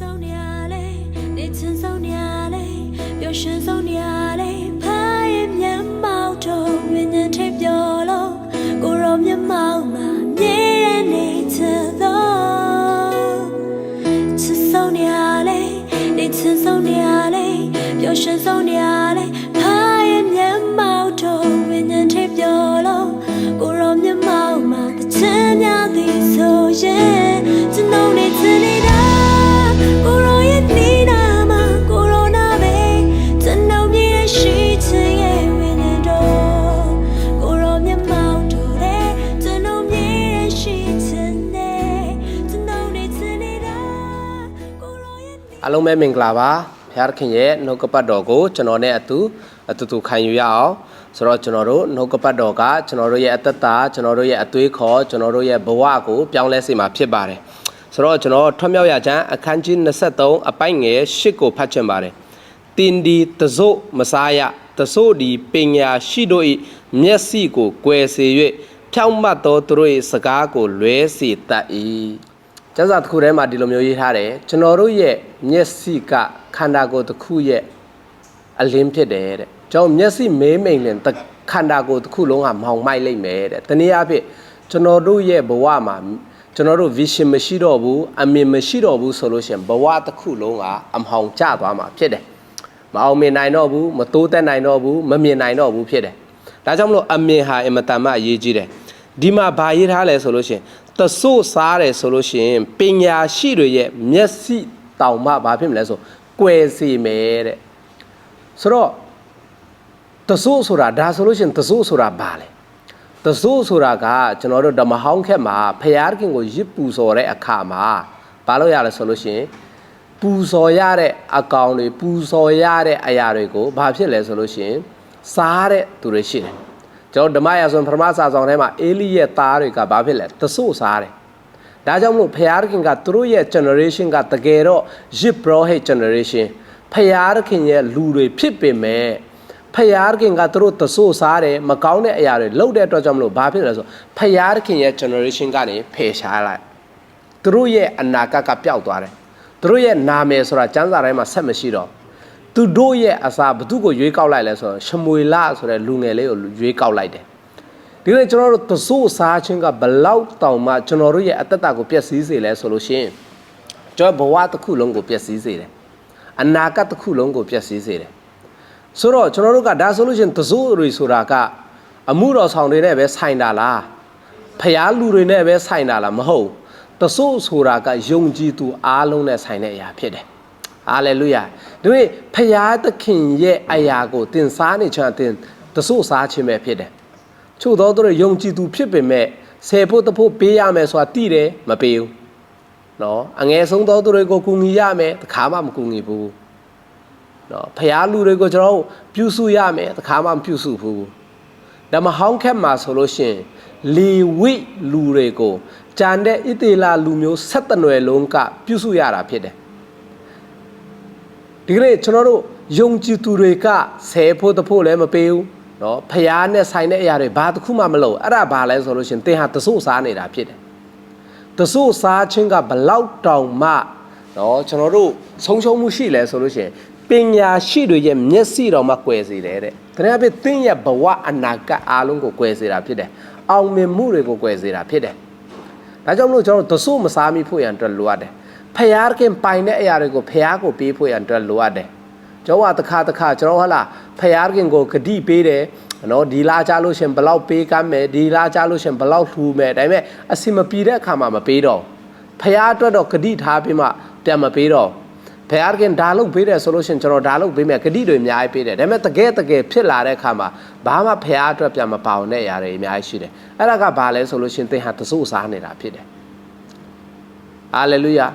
ဆုံးနေရလေနေချင်ဆုံးနေရလေပျော်ရွှင်ဆုံးနေရလေဖားရဲ့မျက်မှောက်တော့ဝိညာဉ်ထိပ်ပြောလို့ကိုရောမျက်မှောက်မှာမြဲတဲ့နေချင်တော့ချစ်ဆုံးနေရလေနေချင်ဆုံးနေရလေပျော်ရွှင်ဆုံးနေရလေဖားရဲ့မျက်မှောက်တော့ဝိညာဉ်ထိပ်ပြောလို့ကိုရောမျက်မှောက်မှာတစ်ချမ်းများသည်ဆိုရင် အားလုံးပဲမင်္ဂလာပါဖျားခင်ရဲ့နှုတ်ကပတ်တော်ကိုကျွန်တော်နဲ့အတူအတူတူခံယူရအောင်ဆိုတော့ကျွန်တော်တို့နှုတ်ကပတ်တော်ကကျွန်တော်တို့ရဲ့အသက်တာကျွန်တော်တို့ရဲ့အသွေးခေါ်ကျွန်တော်တို့ရဲ့ဘဝကိုပြောင်းလဲစေမှာဖြစ်ပါတယ်ဆိုတော့ကျွန်တော်ထွတ်မြောက်ရချမ်းအခန်းကြီး23အပိုင်းငယ်8ကိုဖတ်ချင်ပါတယ်တင်ဒီတစို့မစားရတစို့ဒီပညာရှိတို့၏မျက်စိကိုကွယ်စေ၍ဖြောင့်မတ်သောသူတို့၏စကားကိုလွဲစေတတ်၏ ကျမ်းစာတစ်ခုထဲမှာဒီလိုမျိုးရေးထားတယ်ကျွန်တော်တို့ရဲ့မျက်စိကခန္ဓာကိုယ်တစ်ခုရဲ့အလင်းဖြစ်တယ်တဲ့ကျွန်တော်မျက်စိမဲမိန်လင်တခန္ဓာကိုယ်တစ်ခုလုံးကမောင်မိုက်လိုက်မယ်တဲ့တနည်းအားဖြင့်ကျွန်တော်တို့ရဲ့ဘဝမှာကျွန်တော်တို့ vision မရှိတော့ဘူးအမြင်မရှိတော့ဘူးဆိုလို့ရှိရင်ဘဝတစ်ခုလုံးကအမောင်ကျသွားမှာဖြစ်တယ်မအောင်မြင်နိုင်တော့ဘူးမတိုးတက်နိုင်တော့ဘူးမမြင်နိုင်တော့ဘူးဖြစ်တယ်ဒါကြောင့်မလို့အမြင်ဟာအင်မတန်မှအရေးကြီးတယ် ဒီမှာဘာရေးထားလဲဆိုလို့ရှိရင်တဆို့စားတယ်ဆိုလို့ရှိရင်ပညာရှိတွေရဲ့မျက်စိတောင်မှဘာဖြစ်မလဲဆိုကွယ်စီမယ်တဲ့ဆိုတော့တဆိုးဆိုတာဒါဆိုလို့ရှိရင်တဆိုးဆိုတာဘာလဲတဆိုးဆိုတာကကျွန်တော်တို့ဓမ္မဟောင်းခက်မှာဖျားခင်ကိုရစ်ပူစော်တဲ့အခါမှာဘာလို့ရလဲဆိုလို့ရှိရင်ပူစော်ရတဲ့အကောင်တွေပူစော်ရတဲ့အရာတွေကိုဘာဖြစ်လဲဆိုလို့ရှိရင်စားတဲ့သူတွေရှိတယ် ကျွန်တော်ဓမ္မရာဇဝင်ပထမစာဆောင်ထဲမှာအေလိရဲ့သားတွေကဘာဖြစ်လဲတဆိုးစားတယ်ဒါကြောင့်မလို့ဖျားခင်ကသူတို့ရဲ့ generation ကတကယ်တော့ရစ် bro hate generation ဖျားခင်ရဲ့လူတွေဖြစ်ပေမဲ့ဖယားခင်ကသူတို့တဆိုးစားတယ်မကောင်းတဲ့အရာတွေလုပ်တဲ့အတွက်ကြောင့်မလို့ဘာဖြစ်လဲဆိုဖယားခင်ရဲ့ generation ကနေဖယ်ရှားလိုက်သူတို့ရဲ့အနာဂတ်ကပျောက်သွားတယ်သူတို့ရဲ့နာမည်ဆိုတာကျမ်းစာထဲမှာဆက်မရှိတော့ သူတို့ရဲ့အစာဘသူကိုရွေးကောက်လိုက်လဲဆိုတော့ရှမွေလဆိုတဲ့လူငယ်လေးကိုရွေးကောက်လိုက်တယ်ဒီနေ့ကျွန်တော်တို့တဆိုးစားခြင်းကဘလောက်တောင်မှကျွန်တော်တို့ရဲ့အသက်တာကိုပျက်စီးစေလဲဆိုလို့ရှိရင်ကျွန်တော်ဘဝတစ်ခုလုံးကိုပျက်စီးစေတယ်အနာဂတ်တစ်ခုလုံးကိုပျက်စီးစေတယ်ဆိုတော့ကျွန်တော်တို့ကဒါဆိုလို့ရှိရင်တစိုးတွေဆိုတာကအမှုတော်ဆောင်တွေနဲ့ပဲဆိုင်တာလားဖျားလူတွေနဲ့ပဲဆိုင်တာလားမဟုတ်တစိုးဆိုတာကယုံကြည်သူအားလုံးနဲ့ဆိုင်တဲ့အရာဖြစ်တယ် ဟာလေလုယာဒီနေ့ဖျားသခင်ရဲ့အရာကိုတင်စားနေချင်တင်တစိုးစားခြင်းပဲဖြစ်တယ်ချို့သောသူတွေယုံကြည်သူဖြစ်ပေမဲ့ဆယ်ဖို့တဖို့ပေးရမယ်ဆိုတာတိတယ်မပေးဘူးနော်အငယ်ဆုံးသောသူတွေကိုကူညီရမယ်တခါမှမကူညီဘူးနော်ဖျားလူတွေကိုကျွန်တော်တို့ပြုစုရမယ်တခါမှမပြုစုဘူးဒါမှဟောင်းခက်မှာဆိုလို့ရှိရင်လေဝိလူတွေကိုကြံတဲ့ဣသေလလူမျိုးဆက်တနွယ်လုံးကပြုစုရတာဖြစ်တယ် ဒီကနေ့ကျွန်တော်တို့ယုံကြည်သူတွေကဆဲဖို့တဖို့လည်းမပေးဘူးနော်ဖျားနဲ့ဆိုင်တဲ့အရာတွေဘာတစ်ခုမှမလုပ်အဲ့ဒါဘာလဲဆိုလို့ရှိရင်သင်ဟာတဆိုးစားနေတာဖြစ်တယ် တဆိုးစားခြင်းကဘလောက်တောင်မှเนาะကျွန်တော်တို့ဆုံးရှုံးမှုရှိလဲဆိုလို့ရှိရင်ပညာရှိတွေရဲ့မျက်စိတော်မှကွယ်စေတယ်တဲ့။ဒါနဲ့အဖြစ်သင်ရဲ့ဘဝအနာဂတ်အားလုံးကိုကွယ်စေတာဖြစ်တယ်။အောင်မြင်မှုတွေကိုကွယ်စေတာဖြစ်တယ်။ဒါကြောင့်မလို့ကျွန်တော်တို့တဆိုးမစားမိဖို့ရန်အတွက်လိုအပ်တယ်။ ဖျားခင်ပိုင်တဲ့အရာတွေကိုဖျားကိုပေးဖို့ရန်အတွက်လိုအပ်တယ်။ကျွန်တော်ကတစ်ခါတစ်ခါကျွန်တော်ဟလာဖျားခင်ကိုဂတိပေးတယ်နော်ဒီလာကြလို့ရှရင်ဘလောက်ပေးကမ်းမယ်ဒီလာကြလို့ရှရင်ဘလောက်လှူမယ်ဒါပေမဲ့အစီမပြေတဲ့အခါမှာမပေးတော့ဖះအတွက်တော့ဂတိထားပြီးမှပြန်မပေးတော့ဖះခင်ဒါလုပ်ပေးတယ်ဆိုလို့ရှရင်ကျွန်တော်ဒါလုပ်ပေးမယ်ဂတိတွေအများကြီးပေးတယ်ဒါပေမဲ့တကယ်တကယ်ဖြစ်လာတဲ့အခါမှာဘာမှဖះအတွက်ပြန်မပေါအောင်တဲ့ຢာတွေအများကြီးရှိတယ်အဲ့ဒါကဘာလဲဆိုလို့ရှရင်သင်ဟာတဆိုးစားနေတာဖြစ်တယ်ဟာလေလုယာ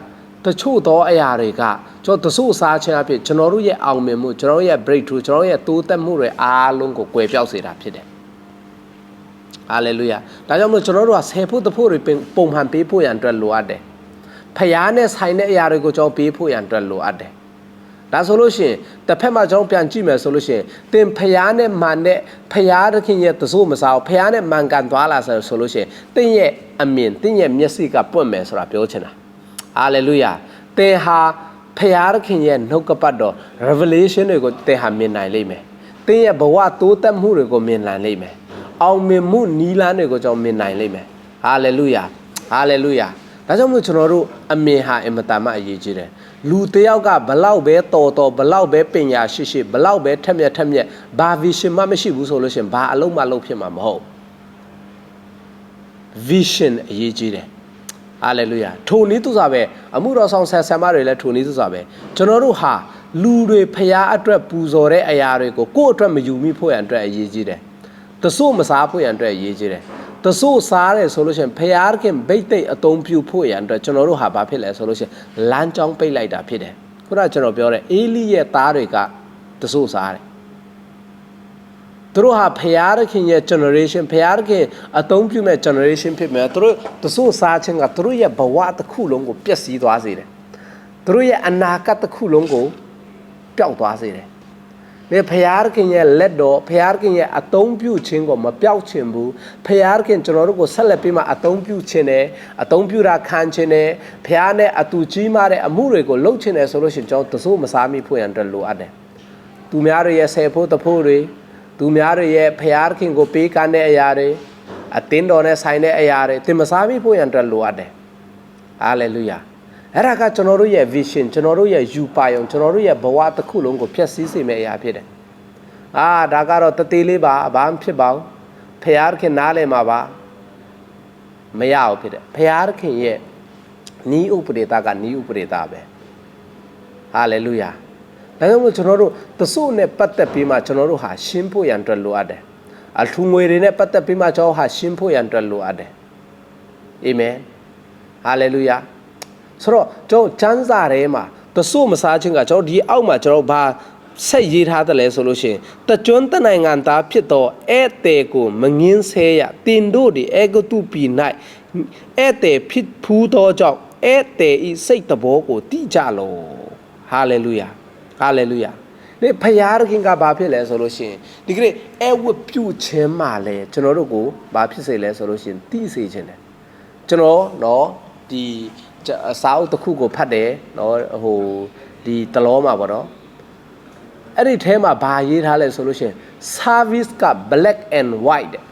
တချို့သောအရာတွေကကျွန်တော်တဆိုးစားခြင်းအဖြစ်ကျွန်တော်တို့ရဲ့အောင်မြင်မှုကျွန်တော်တို့ရဲ့ breakthrough ကျွန်တော်တို့ရဲ့တိုးတက်မှုတွေအားလုံးကိုကွယ်ပြောက်စေတာဖြစ်တယ်။ဟာလေလုယာ။ဒါကြောင့်မို့ကျွန်တော်တို့ကဆယ်ဖို့တဖို့တွေပုံမှန်ပေးဖို့ရန်အတွက်လိုအပ်တယ်။ဖျားနဲ့ဆိုင်တဲ့အရာတွေကိုကျွန်တော်ပေးဖို့ရန်အတွက်လိုအပ်တယ်။ဒါဆိုလို့ရှိရင်တစ်ဖက်မှာကျွန်တော်ပြန်ကြည့်မယ်ဆိုလို့ရှိရင်သင်ဖျားနဲ့မန်နဲ့ဖျားသခင်ရဲ့တဆိုးမစားဘူးဖျားနဲ့မန်ကန်သွားလာဆိုဆိုလို့ရှိရင်သင်ရဲ့အမြင်သင်ရဲ့မျက်စိကပွင့်မယ်ဆိုတာပြောချင်တာ။ ဟာလေလုယာ။သင်ဟာဖရာသခင်ရဲ့နှုတ်ကပတ်တော် revelation တွေကိုသင်ဟာမြင်နိုင်လိမ့်မယ်။သင်ရဲ့ဘဝတိုးတက်မှုတွေကိုမြင်နိုင်လိမ့်မယ်။အောင်မြင်မှုနီးလန်းတွေကိုကျွန်တော်မြင်နိုင်လိမ့်မယ်။ဟာလေလုယာ။ဟာလေလုယာ။ဒါကြောင့်မို့ကျွန်တော်တို့အမြင်ဟာအင်မတန်မှအရေးကြီးတယ်။လူတစ်ယောက်ကဘလောက်ပဲတော်တော်ဘလောက်ပဲပညာရှိရှိဘလောက်ပဲထက်မြက်ထက်မြက်ဘာ vision မှမရှိဘူးဆိုလို့ရှိရင်ဘာအလုံးမလုံးဖြစ်မှာမဟုတ်။ vision အရေးကြီးတယ်။ ဟာလေလုယာ။ထိုနည်းသူစားပဲအမှုတော်ဆောင်ဆဆံမတွေလည်းထိုနည်းသူစားပဲကျွန်တော်တို့ဟာလူတွေဖျားအတွက်ပူဇော်တဲ့အရာတွေကိုကိုယ့်အတွက်မယူမိဖို့ရန်အတွက်အရေးကြီးတယ်။တဆို့မစားဖို့ရန်အတွက်အရေးကြီးတယ်။တဆို့စားတယ်ဆိုလို့ရှိရင်ဖျားခင်ဘိတ်သိက်အသုံးပြုဖို့ရန်အတွက်ကျွန်တော်တို့ဟာဘာဖြစ်လဲဆိုလို့ရှိရင်လမ်းကြောင်းပိတ်လိုက်တာဖြစ်တယ်။ခုနကကျွန်တော်ပြောတဲ့အေလိရဲ့သားတွေကတဆို့စားတယ်။ သူတို့ဟာဖရာသခင်ရဲ့ generation ဖရာသခင်အသုံးပြုမဲ့ generation ဖြစ်မယ်သူတို့တဆိုးစားခြင်းကသူတို့ရဲ့ဘဝတစ်ခုလုံးကိုပျက်စီးသွားစေတယ်သူတို့ရဲ့အနာဂတ်တစ်ခုလုံးကိုပျောက်သွားစေတယ်ဒီဖရာသခင်ရဲ့လက်တော်ဖရာသခင်ရဲ့အသုံးပြုခြင်းကိုမပျောက်ချင်ဘူးဖရာသခင်ကျွန်တော်တို့ကိုဆက်လက်ပြီးမှအသုံးပြုခြင်းနဲ့အသုံးပြုတာခံခြင်းနဲ့ဖရာနဲ့အတူကြီးမားတဲ့အမှုတွေကိုလုပ်ခြင်းနဲ့ဆိုလို့ရှိရင်ကျွန်တော်တဆိုးမစားမိဖို့ရန်အတွက်လိုအပ်တယ်သူများတွေရဲ့ဆယ်ဖို့တဖို့တွေ သူများတွေရဲ့ဖျားခင်ကိုပေးကမ်းတဲ့အရာတွေအသင်းတော်နဲ့ဆိုင်တဲ့အရာတွေသင်မစားမိဖို့ရန်အတွက်လိုအပ်တယ်။ဟာလေလုယာ။အဲ့ဒါကကျွန်တော်တို့ရဲ့ vision ကျွန်တော်တို့ရဲ့ယူပါယုံကျွန်တော်တို့ရဲ့ဘဝတစ်ခုလုံးကိုဖျက်ဆီးစေမယ့်အရာဖြစ်တယ်။အာဒါကတော့တသေးလေးပါဘာမှဖြစ်ပါဘူး။ဖျားခင်နားလည်မှာပါမရဘူးဖြစ်တယ်။ဖျားခင်ရဲ့နီးဥပဒေတာကနီးဥပဒေတာပဲ။ဟာလေလုယာ။ ဒါကြောင့်မို့ကျွန်တော်တို့တဆို့နဲ့ပတ်သက်ပြီးမှကျွန်တော်တို့ဟာရှင်းဖို့ရန်အတွက်လိုအပ်တယ်။အထူငွေတွေနဲ့ပတ်သက်ပြီးမှကျွန်တော်ဟာရှင်းဖို့ရန်အတွက်လိုအပ်တယ်။အာမင်။ဟာလေလုယာ။ဆိုတော့ကျွန်တော်ကျမ်းစာထဲမှာတဆို့မစားခြင်းကကျွန်တော်ဒီအောက်မှာကျွန်တော်ဘာဆက်ရေးထားတယ်လဲဆိုလို့ရှိရင်တကျွန်းတနိုင်ငံသားဖြစ်သောဧည့်သည်ကိုမငင်းဆဲရတင်တို့ဒီအေဂတုပီ၌ဧည့်သည်ဖြစ်ဖူးသောကြောင့်ဧည့်သည်ဤစိတ်တဘောကိုတိကြလောဟာလေလုယာ ဟာလေလုယာဒီဖယားခင်ကဘာဖြစ်လဲဆိုလို့ရှိရင်ဒီကနေ့အဲဝတ်ပြုခြင်းမှာလဲကျွန်တော်တို့ကိုဘာဖြစ်စေလဲဆိုလို့ရှိရင်သိစေခြင်းတယ်ကျွန်တော်နော်ဒီစာအုပ်တစ်ခုကိုဖတ်တယ်နော်ဟိုဒီတလောမှာပေါ့နော်အဲ့ဒီထဲမှာဘာရေးထားလဲဆိုလို့ရှိရင် service က black and white တဲ့ဒါ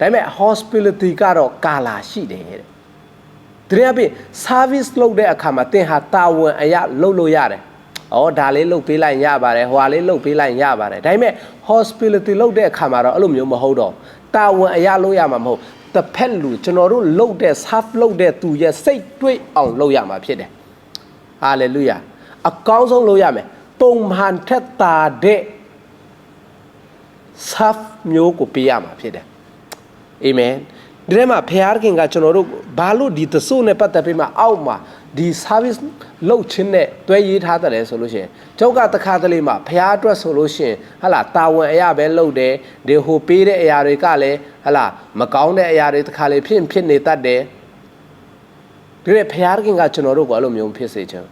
ပေမဲ့ hospitality ကတော့ကာလာရှိတယ်တဲ့တကယ်ပြ service လုပ်တဲ့အခါမှာသင်ဟာတာဝန်အရာလုပ်လို့ရတယ် အော်ဒါလေးလုပ်ပေးလိုက်ရပါတယ်။ဟွာလေးလုပ်ပေးလိုက်ရပါတယ်။ဒါပေမဲ့ hospitality လုပ်တဲ့အခါမှာတော့အဲ့လိုမျိုးမဟုတ်တော့တာဝန်အရာလုပ်ရမှာမဟုတ်တစ်ဖက်လူကျွန်တော်တို့လုပ်တဲ့ serve လုပ်တဲ့သူရဲ့စိတ်တွေးအောင်လုပ်ရမှာဖြစ်တယ်။ hallelujah အကောင်းဆုံးလုပ်ရမယ်။ပုံမှန်ထက်တာတဲ့ serve မျိုးကိုပေးရမှာဖြစ်တယ်။ amen ဒီထဲမှာဖခင်ကကျွန်တော်တို့ဘာလို့ဒီသဆိုးနဲ့ပတ်သက်ပြီးမှအောက်မှာ ဒီ service လုပ်ခြင်းနဲ့တွဲရေးထားတယ်ဆိုလို့ရှိရင်ကျောက်ကတခါတလေမှာဖះအတွက်ဆိုလို့ရှိရင်ဟလာတာဝန်အရာပဲလုပ်တယ်ဒီဟိုပေးတဲ့အရာတွေကလည်းဟလာမကောင်းတဲ့အရာတွေတခါလေဖြစ်ဖြစ်နေတတ်တယ်ဒီတဲ့ဖះခင်ကကျွန်တော်တို့ကအဲ့လိုမျိုးဖြစ်စေချင်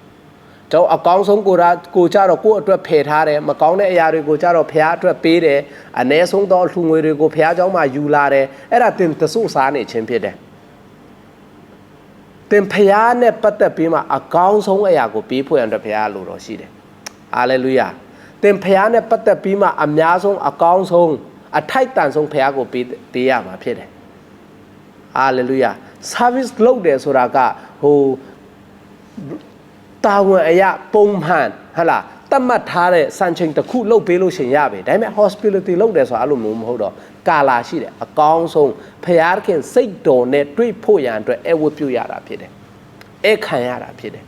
ကျွန်တော်အကောင်းဆုံးကိုရာကိုကြတော့ကိုယ့်အတွက်ဖယ်ထားတယ်မကောင်းတဲ့အရာတွေကိုကြတော့ဖះအတွက်ပေးတယ်အ ਨੇ ဆုံးသောလှူငွေတွေကိုဖះเจ้าမှာယူလာတယ်အဲ့ဒါတင်တဆုစားနေခြင်းဖြစ်တယ် တင်ဖះနဲ့ပတ်သက်ပြီးမှအကောင်းဆုံးအရာကိုပေးဖို့ရတဲ့ဖះလိုတော်ရှိတယ်ဟာလေလုယာတင်ဖះနဲ့ပတ်သက်ပြီးမှအများဆုံးအကောင်းဆုံးအထိုက်တန်ဆုံးဖះကိုပေးပေးရမှာဖြစ်တယ်ဟာလေလုယာ service လုပ်တယ်ဆိုတာကဟိုတာဝန်အရာပုံမှန်ဟလာ တတ်မှတ်ထားတဲ့စံချိန်တစ်ခုလုပ်ပေးလို့ရှင်ရပြီဒါပေမဲ့ hospitality လုပ်တယ်ဆိုတာအဲ့လိုမျိုးမဟုတ်တော့ကာလာရှိတယ်အကောင်းဆုံးဖျားခင်စိတ်တော်နဲ့တွေ့ဖို့ရန်အတွက်အဝတ်ပြုရတာဖြစ်တယ်အဲ့ခံရတာဖြစ်တယ်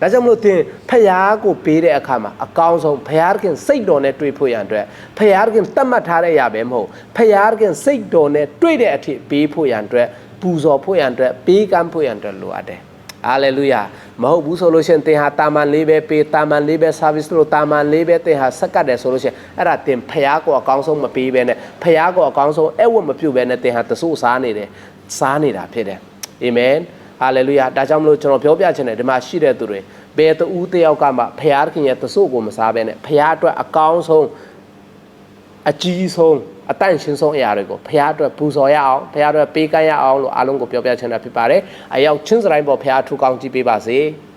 ဒါကြောင့်မလို့သင်ဖျားကိုပေးတဲ့အခါမှာအကောင်းဆုံးဖျားခင်စိတ်တော်နဲ့တွေ့ဖို့ရန်အတွက်ဖျားခင်တတ်မှတ်ထားတဲ့အရာပဲမဟုတ်ဖျားခင်စိတ်တော်နဲ့တွေ့တဲ့အထိပေးဖို့ရန်အတွက်ပူဇော်ဖို့ရန်အတွက်ပေးကမ်းဖို့ရန်အတွက်လိုအပ်တယ် ဟာလေလုယာမဟုတ်ဘူးဆိုလို့ရှိရင်သင်ဟာတာမန်လေးပဲပေးတာမန်လေးပဲ service လို့တာမန်လေးပဲသင်ဟာစက်ကတ်တယ်ဆိုလို့ရှိရင်အဲ့ဒါသင်ဖျားကိုအကောင်းဆုံးမပေးဘဲနဲ့ဖျားကိုအကောင်းဆုံးအဲ့ဝတ်မပြုတ်ဘဲနဲ့သင်ဟာတဆိုးစားနေတယ်စားနေတာဖြစ်တယ်အာမင်ဟာလေလုယာဒါကြောင့်မလို့ကျွန်တော်ပြောပြချင်တယ်ဒီမှာရှိတဲ့သူတွေဘယ်တူတယောက်ကမှဖျားခင်ရဲ့တဆိုးကိုမစားဘဲနဲ့ဖျားအတွက်အကောင်းဆုံး အကြီးဆုံးအတန့်ရှင်းဆုံးအရာတွေကိုဖះအတွက်ပူဇော်ရအောင်ဖះအတွက်ပေးကမ်းရအောင်လို့အားလုံးကိုပြောပြချင်တာဖြစ်ပါတယ်။အရောက်ချင်းစတိုင်းပေါ်ဖះထူကောင်းကြည့်ပေးပါစေ။